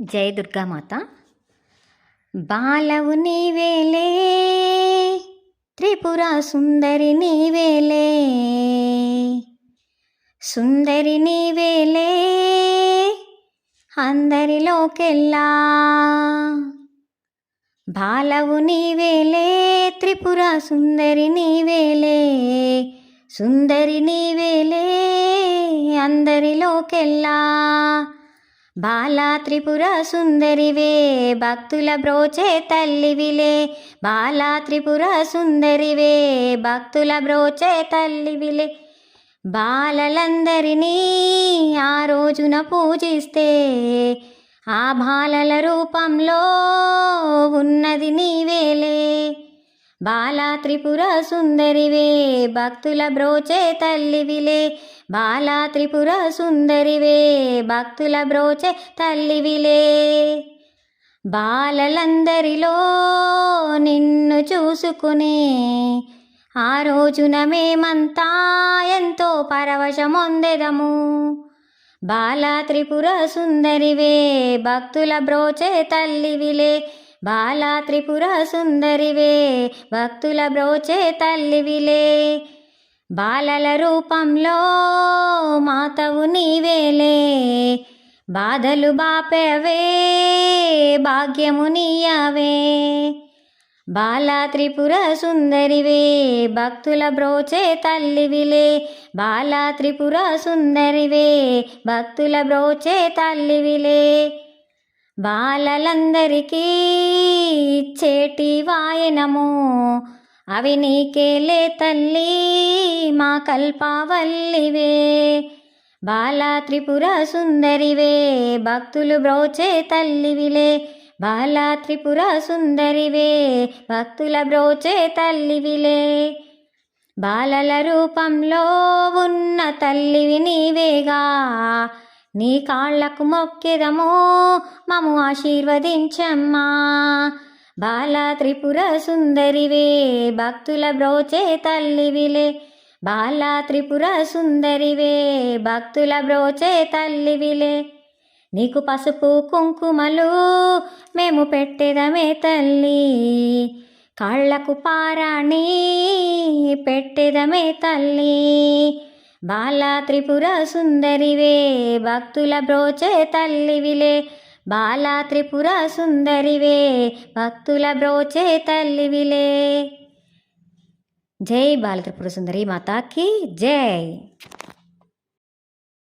జయ దుర్గామాత. బాలవు నీవేలే త్రిపుర సుందరి నీవేలే. సుందరి నీవేలే అందరిలోకెల్లా. బాలవు నీవేలే త్రిపుర సుందరి నీవేలే. సుందరి నీవేలే అందరిలోకెల్లా. బాలా త్రిపుర సుందరివే భక్తుల బ్రోచే తల్లివిలే. బాలా త్రిపుర సుందరివే భక్తుల బ్రోచే తల్లివిలే. బాలలందరినీ ఆ రోజున పూజిస్తే ఆ బాలల రూపంలో ఉన్నది నీవేలే. బాలా త్రిపుర సుందరివే భక్తుల బ్రోచే తల్లివిలే. బాలా త్రిపుర సుందరివే భక్తుల బ్రోచే తల్లివిలే. బాలలందరిలో నిన్ను చూసుకుని ఆ రోజున మేమంతా ఎంతో పరవశమొందెదము. బాలా త్రిపుర సుందరివే భక్తుల బ్రోచే తల్లివిలే. బాలా త్రిపుర సుందరివే భక్తుల బ్రోచే తల్లివిలే. బాలల రూపంలో మాతవు నీవేలే బాధలు బాపేవే భాగ్యము నీయవే. బాల త్రిపుర సుందరివే భక్తుల బ్రోచే తల్లివిలే బాల త్రిపుర సుందరివే భక్తుల బ్రోచే తల్లివిలే బాలలందరికీ చేటి వాయనము అవి నీకేలే తల్లి మా కల్పావల్లివే. బాలా త్రిపుర సుందరివే భక్తులు బ్రోచే తల్లివిలే. బాలా త్రిపుర సుందరివే భక్తుల బ్రోచే తల్లివిలే. బాలల రూపంలో ఉన్న తల్లివి నీవేగా. నీ కాళ్ళకు మొక్కెదము మము ఆశీర్వదించమ్మా. బాల త్రిపుర సుందరివే భక్తుల బ్రోచే తల్లివిలే. బాల త్రిపుర సుందరివే భక్తుల బ్రోచే తల్లివిలే. నీకు పసుపు కుంకుమలు మేము పెట్టేదమే తల్లి. కాళ్ళకు పారాణి పెట్టేదమే తల్లి. బాల త్రిపుర సుందరివే భక్తుల బ్రోచే తల్లివిలే. బాలా త్రిపుర సుందరివే భక్తుల బ్రోచే తల్లివిలే. జై బాల త్రిపుర సుందరి మాతాకి జై.